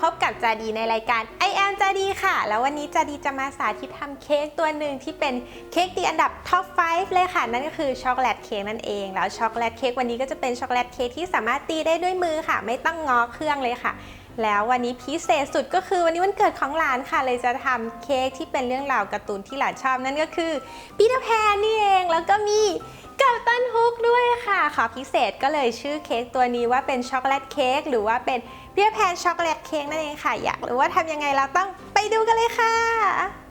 พบกับจาดีในรายการ I am จาดีค่ะ แล้ววันนี้จาดีจะมาสาธิตทำเค้กตัวหนึ่งที่เป็นเค้กตีอันดับท็อป 5 เลยค่ะ นั่นก็คือช็อกโกแลตเค้กนั่นเอง แล้วช็อกโกแลตเค้กวันนี้ก็จะเป็นช็อกโกแลตเค้กที่สามารถตีได้ด้วยมือค่ะ ไม่ต้องงอเครื่องเลยค่ะ แล้ววันนี้พิเศษสุดก็คือวันนี้วันเกิดของหลานค่ะ เลยจะทำเค้กที่เป็นเรื่องราวการ์ตูนที่หลานชอบนั่นก็คือปีเตอร์แพนนี่เองแล้วก็มีกับตันฮุกด้วยค่ะ ขอพิเศษก็เลยชื่อเค้กตัวนี้ว่าเป็นช็อกโกแลตเค้กหรือว่าเป็น เตอร์แพนช็อกโกแลตเค้กนั่นเองค่ะ อยากรู้ว่าทำยังไงเราต้องไปดูกันเลยค่ะ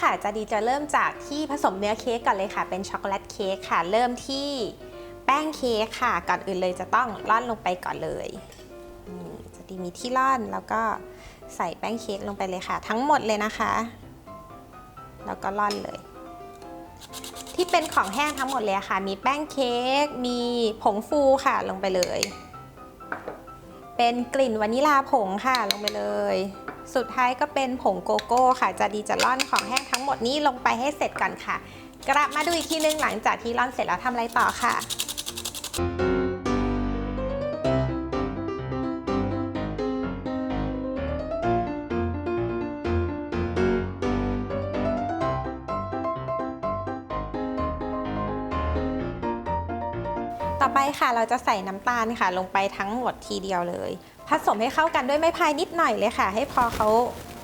ค่ะจะดีจะเริ่มจากที่ผสมเนื้อเค้กก่อนเลยค่ะ เป็นช็อกโกแลตเค้กค่ะ เริ่มที่แป้งเค้กค่ะ ก่อนอื่นเลยจะต้องร่อนลงไปก่อนเลยนี่จะดีมีที่ร่อนแล้วก็ใส่แป้งเค้กลงไปเลยค่ะ ทั้งหมดเลยนะคะ แล้วก็ร่อนเลย ที่เป็นของแห้งทั้งหมดเลยค่ะ มีแป้งเค้กมีผงฟูค่ะลงไปเลย เป็นกลิ่นวานิลาผงค่ะลงไปเลย สุดท้ายก็เป็นผงโกโก้ค่ะ จะดีจะร่อนของแห้งทั้งหมดนี้ลงไปให้เสร็จก่อนค่ะ กลับมาดูอีกทีนึงหลังจากที่ร่อนเสร็จแล้วทำอะไรต่อค่ะ ไปค่ะเราจะใส่น้ำตาลค่ะ ลงไปทั้งหมดทีเดียวเลย ผสมให้เข้ากันด้วยไม้พายนิดหน่อยเลยค่ะ ให้พอเขา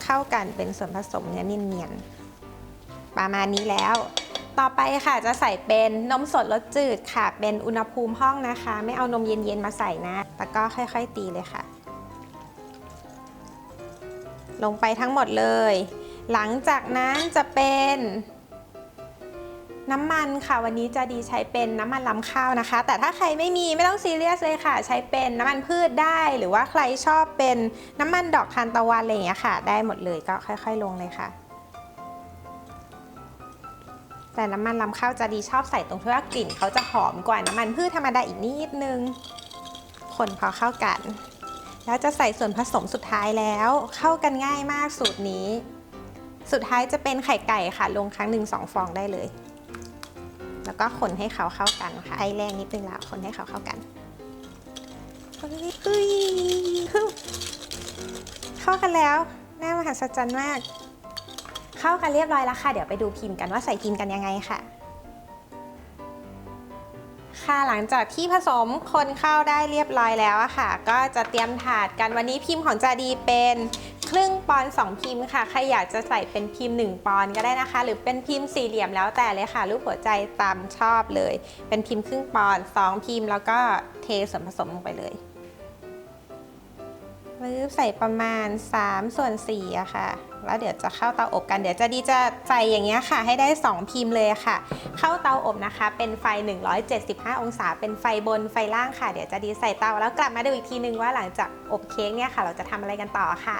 เข้ากันเป็นส่วนผสมเนื้อเนียนๆประมาณนี้แล้ว ต่อไปค่ะจะใส่เป็นนมสดรสจืดค่ะ เป็นอุณหภูมิห้องนะคะ ไม่เอานมเย็นๆมาใส่นะแล้วก็ค่อยๆตีเลยค่ะ ลงไปทั้งหมดเลย หลังจากนั้นจะเป็น น้ำมันค่ะวันนี้จะดีใช้เป็นน้ำมันลำข้าวนะคะ แต่ถ้าใครไม่มีไม่ต้องซีเรียสเลยค่ะ ใช้เป็นน้ำมันพืชได้ หรือว่าใครชอบเป็นน้ำมันดอกทานตะวันอะไรอย่างเงี้ยค่ะ ได้หมดเลยก็ค่อยๆ ลงเลยค่ะ แต่น้ำมันลำข้าวจะดีชอบใส่ตรงที่ว่ากลิ่นเขาจะหอมกว่าน้ำมันพืชธรรมดาอีกนิดนึง คนพอเข้ากัน แล้วจะใส่ส่วนผสมสุดท้ายแล้ว เข้ากันง่ายมากสูตรนี้ สุดท้ายจะเป็นไข่ไก่ค่ะ ลงครั้งหนึ่งสองฟองได้เลย แล้วก็คนให้เขาเข้ากันค่ะให้แรงนิดนึงแล้วคนให้เขาเข้ากันเฮ้ยเฮ้ยฮึ่มเข้ากันแล้วน่ามหัศจรรย์มาก เข้ากันเรียบร้อยแล้วค่ะ เดี๋ยวไปดูพิมพ์กันว่าใส่พิมพ์กันยังไงค่ะ ค่ะหลังจากที่ผสมคนเข้าได้เรียบร้อยแล้วอะค่ะ ก็จะเตรียมถาดกันวันนี้พิมพ์ของจาดีเป็น ครึ่งปอนด์สองพิมพ์ค่ะ ใครอยากจะใส่เป็นพิมพ์ 1 ปอนด์ก็ได้นะคะ หรือเป็นพิมพ์สี่เหลี่ยมแล้วแต่เลยค่ะ รูปหัวใจตามชอบเลย เป็นพิมพ์ครึ่งปอนด์สองพิมพ์ แล้วก็เทส่วนผสมลงไปเลยปึ๊บใส่ประมาณ3ส่วน4อะค่ะ แล้วเดี๋ยวจะเข้าเตาอบกัน เดี๋ยวจะดีจะใส่อย่างเงี้ยค่ะ ให้ได้ 2 พิมพ์เลยค่ะ เข้าเตาอบนะคะ เป็นไฟ 175 องศา เป็นไฟบนไฟล่างค่ะ เดี๋ยวจะดีใส่เตาแล้วกลับมาดูอีกทีนึงว่าหลังจากอบเค้กเนี่ยค่ะ เราจะทำอะไรกันต่อค่ะ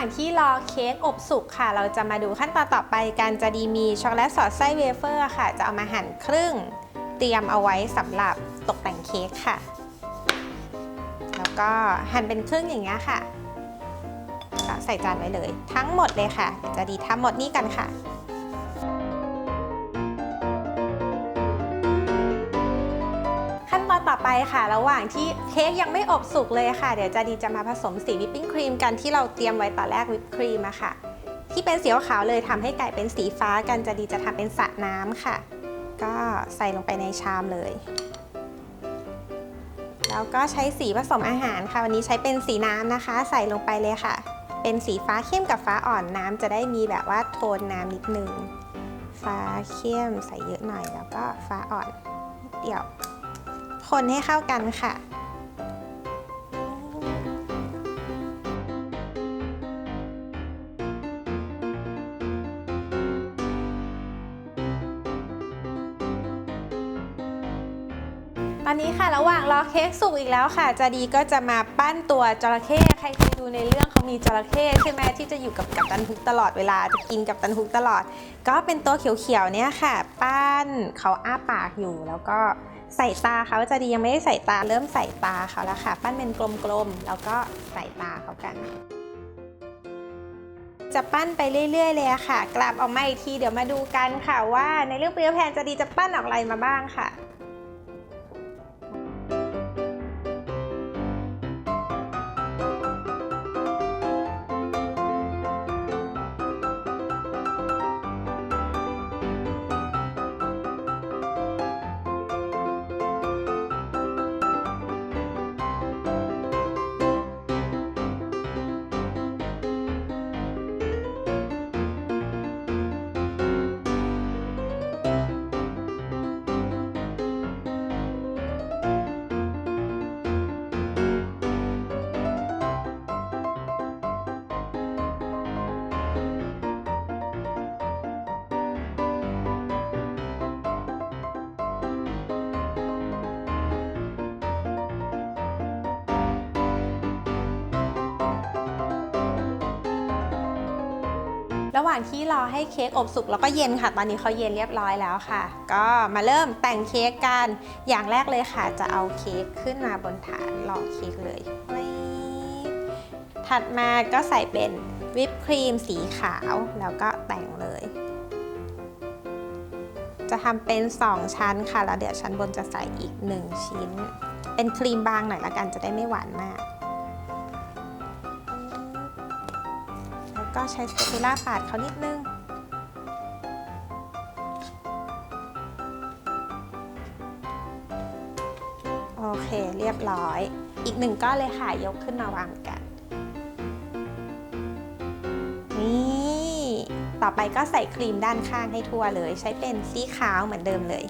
างที่รอเค้กอบสุกค่ะ เราจะมาดูขั้นตอนต่อไปการจะดีมีช็อกโกแลตสอดไส้เวเฟอร์ค่ะ จะเอามาหั่นครึ่ง เตรียมเอาไว้สำหรับตกแต่งเค้กค่ะ แล้วก็หั่นเป็นครึ่งอย่างเงี้ยค่ะใส่จานไว้เลย ทั้งหมดเลยค่ะ จะดีทำหมดนี่กันค่ะ ไปค่ะ ระหว่างที่เค้กยังไม่อบสุกเลยค่ะ เดี๋ยวจะดีจะมาผสมสีวิปปิ้งครีมกันที่เราเตรียมไว้ตอนแรกวิปครีมอะค่ะ ที่เป็นสีขาวเลยทำให้ไก่เป็นสีฟ้ากันจะดีจะทำเป็นสระน้ำค่ะ ก็ใส่ลงไปในชามเลยแล้วก็ใช้สีผสมอาหารค่ะ วันนี้ใช้เป็นสีน้ำนะคะ ใส่ลงไปเลยค่ะ เป็นสีฟ้าเข้มกับฟ้าอ่อนน้ำจะได้มีแบบว่าโทนน้ำนิดนึง ฟ้าเข้มใส่เยอะหน่อยแล้วก็ฟ้าอ่อนนิดเดียว คนให้เข้ากันค่ะ ตอนนี้ค่ะระหว่างรอเค้กสุกอีกแล้วค่ะ จะดีก็จะมาปั้นตัวจระเข้ใครเคยดูในเรื่องเขามีจระเข้ใช่ไหมที่จะอยู่กับกัปตันฮุกตลอดเวลาจะกินกัปตันฮุกตลอด ก็เป็นตัวเขียวๆเนี่ยค่ะ ปั้นเขาอ้าปากอยู่แล้วก็ ใส่ตาเขาจะดียังไม่ได้ใส่ตาเริ่มใส่ตาเขาแล้วค่ะ ปั้นเป็นกลมๆแล้วก็ใส่ตาเขากัน จะปั้นไปเรื่อย ๆ เลยค่ะ กลับออกมาอีกทีเดี๋ยวมาดูกันค่ะว่าในเรื่องเปลือยวแพนจะดีจะปั้นออกอะไรมาบ้างค่ะ ระหว่างที่รอให้เค้กอบสุกแล้วก็เย็นค่ะ ตอนนี้เขาเย็นเรียบร้อยแล้วค่ะ ก็มาเริ่มแต่งเค้กกัน อย่างแรกเลยค่ะ จะเอาเค้กขึ้นมาบนฐานรอเค้กเลย ถัดมาก็ใส่เป็นวิปครีมสีขาวแล้วก็แต่งเลย จะทำเป็น 2 ชั้นค่ะ แล้วเดี๋ยวชั้นบนจะใส่อีก 1 ชิ้น เป็นครีมบางหน่อยละกันจะได้ไม่หวานมาก ก็ใช้สเปตูล่าปาดเขานิดนึง โอเคเรียบร้อย อีกหนึ่งก้อนเลยค่ะ ยกขึ้นมาวางกันนี่ต่อไปก็ใส่ครีมด้านข้างให้ทั่วเลย ใช้เป็นสีขาวเหมือนเดิมเลย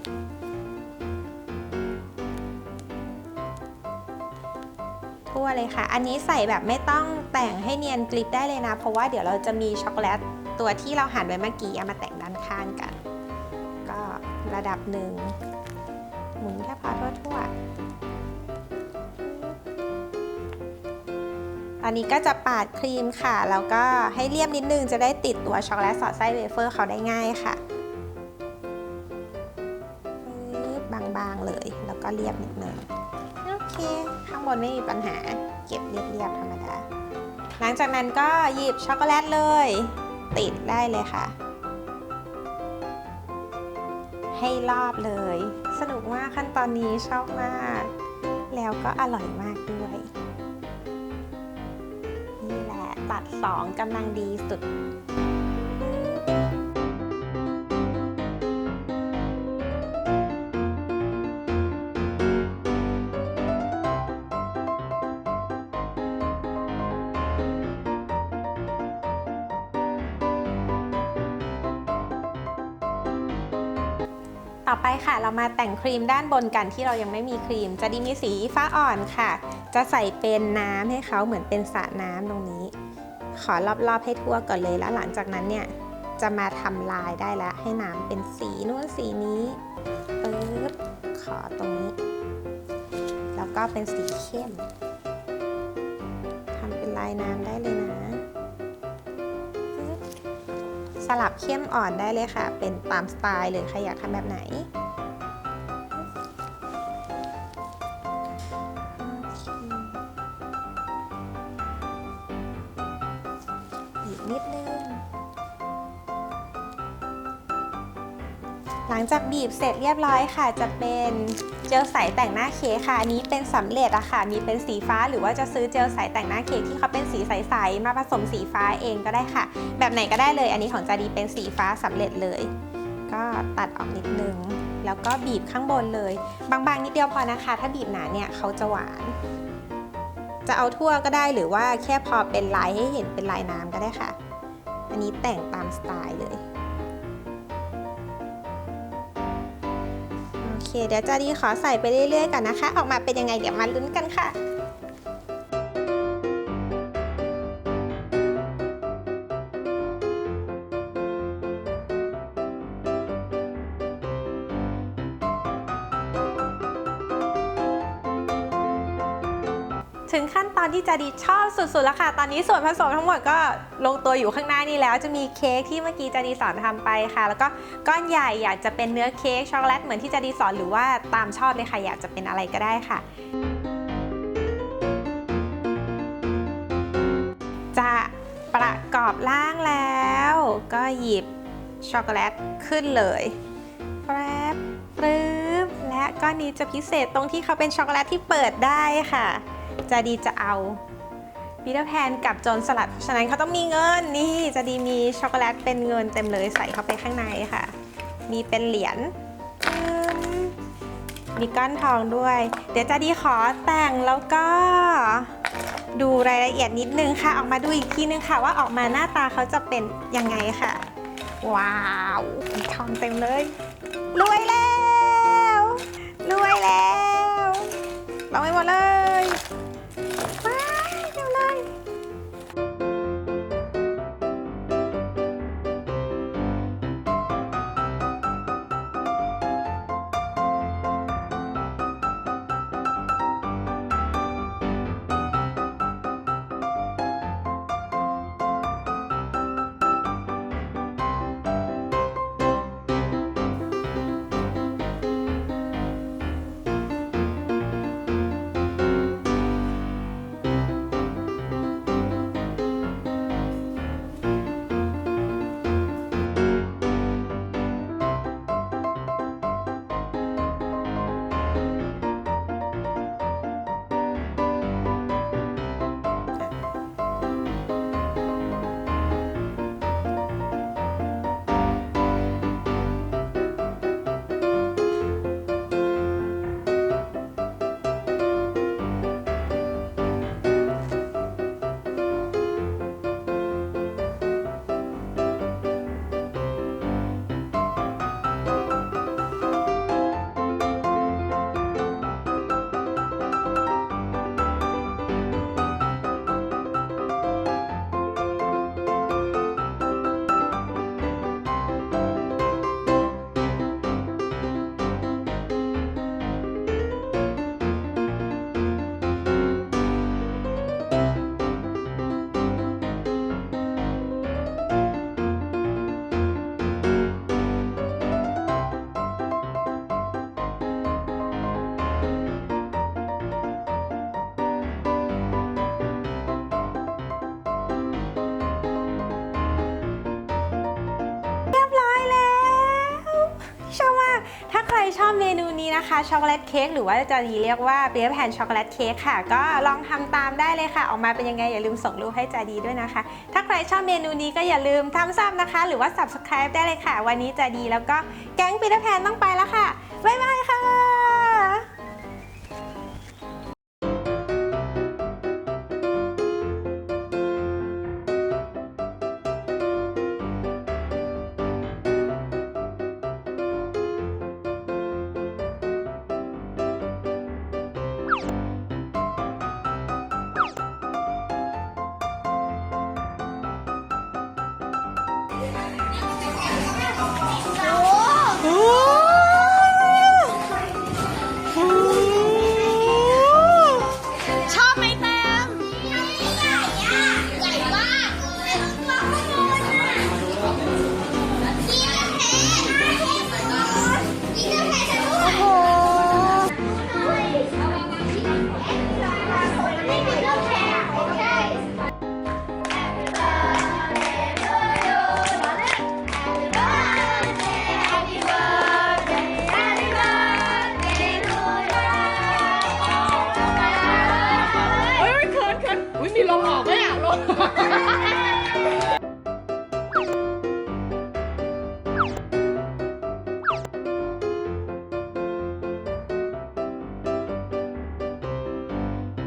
ทั่วเลยค่ะ อันนี้ใส่แบบไม่ต้องแต่งให้เนียนกริบได้เลยนะ เพราะว่าเดี๋ยวเราจะมีช็อกโกแลตตัวที่เราหั่นไว้เมื่อกี้เอามาแต่งด้านข้างกัน ก็ระดับหนึ่งหมุนแค่พอทั่วๆอันนี้ก็จะปาดครีมค่ะ แล้วก็ให้เลี่ยมนิดนึงจะได้ติดตัวช็อกโกแลตสอดไส้เวเฟอร์เขาได้ง่ายค่ะบบางๆเลย แล้วก็เรียบนิด นไม่มีปัญหาเก็บเรียบๆธรรมดา หลังจากนั้นก็หยิบช็อกโกแลตเลย ติดได้เลยค่ะ ให้รอบเลย สนุกมากขั้นตอนนี้ชอบมาก แล้วก็อร่อยมากด้วย นี่แหละ ตัดสองกำลังดีสุด เรามาแต่งครีมด้านบนกันที่เรายังไม่มีครีม จะดีมีสีฟ้าอ่อนค่ะ จะใส่เป็นน้ำให้เขาเหมือนเป็นสระน้ำตรงนี้ ขอรอบๆให้ทั่วก่อนเลยแล้วหลังจากนั้นเนี่ยจะมาทำลายได้แล้วให้น้ำเป็นสีนู้นสีนี้ปึ๊บขอตรงนี้ แล้วก็เป็นสีเข้มทำเป็นลายน้ำได้เลยนะ สลับเข้มอ่อนได้เลยค่ะ เป็นตามสไตล์เลยใครอยากทำแบบไหน นิดนึง หลังจากบีบเสร็จเรียบร้อยค่ะ จะเป็นเจลใสแต่งหน้าเค้กค่ะ อันนี้เป็นสำเร็จอะค่ะ มีเป็นสีฟ้าหรือว่าจะซื้อเจลใสแต่งหน้าเค้กที่เขาเป็นสีใสๆมาผสมสีฟ้าเองก็ได้ค่ะ แบบไหนก็ได้เลย อันนี้ของจาดีเป็นสีฟ้าสำเร็จเลย ก็ตัดออกนิดนึง แล้วก็บีบข้างบนเลย บางๆนิดเดียวพอนะคะ ถ้าบีบหนาเนี่ยเขาจะหวานจะเอาทั่วก็ได้หรือว่าแค่พอเป็นลายให้เห็นเป็นลายน้ำก็ได้ค่ะ นี้แต่งตามสไตล์เลย โอเค เดี๋ยวจาดีขอใส่ไปเรื่อยๆก่อนนะคะ ออกมาเป็นยังไงเดี๋ยวมาลุ้นกันค่ะ ถึงขั้นตอนที่จะดีชอบสุดๆแล้วค่ะ ตอนนี้ส่วนผสมทั้งหมดก็ลงตัวอยู่ข้างหน้านี้แล้วจะมีเค้กที่เมื่อกี้จะดีสอนทำไปค่ะ แล้วก็ก้อนใหญ่อยากจะเป็นเนื้อเค้กช็อกโกแลตเหมือนที่จะดีสอนหรือว่าตามชอบเลยค่ะ อยากจะเป็นอะไรก็ได้ค่ะจะประกอบร่างแล้ว ก็หยิบช็อกโกแลตขึ้นเลยแป๊บปรึ๊บและก้อนนี้จะพิเศษตรงที่เขาเป็นช็อกโกแลตที่เปิดได้ค่ะ จะดีจะเอาปีเตอร์แพนกับโจรสลัด ฉะนั้นเขาต้องมีเงินนี่จะดีมีช็อกโกแลตเป็นเงินเต็มเลยใส่เข้าไปข้างในค่ะ มีเป็นเหรียญมีก้อนทองด้วย เดี๋ยวจะดีขอแต่งแล้วก็ดูรายละเอียดนิดนึงค่ะ ออกมาดูอีกทีนึงค่ะ ว่าออกมาหน้าตาเขาจะเป็นยังไงค่ะ ว้าวมีทองเต็มเลยรวยแล้วรวยแล้วลองไปหมดเลย ชอบเมนูนี้นะคะช็อกโกแลตเค้กหรือว่าจะเรียกว่าเปียแผ่นช็อกโกแลตเค้กค่ะ ก็ลองทำตามได้เลยค่ะ ออกมาเป็นยังไงอย่าลืมส่งรูปให้จาดีด้วยนะคะ ถ้าใครชอบเมนูนี้ก็อย่าลืมทำซ้ำนะคะ หรือว่า subscribe ได้เลยค่ะ วันนี้จาดีแล้วก็แก๊งปีเตอร์แพนต้องไปแล้วค่ะบ๊ายบายค่ะ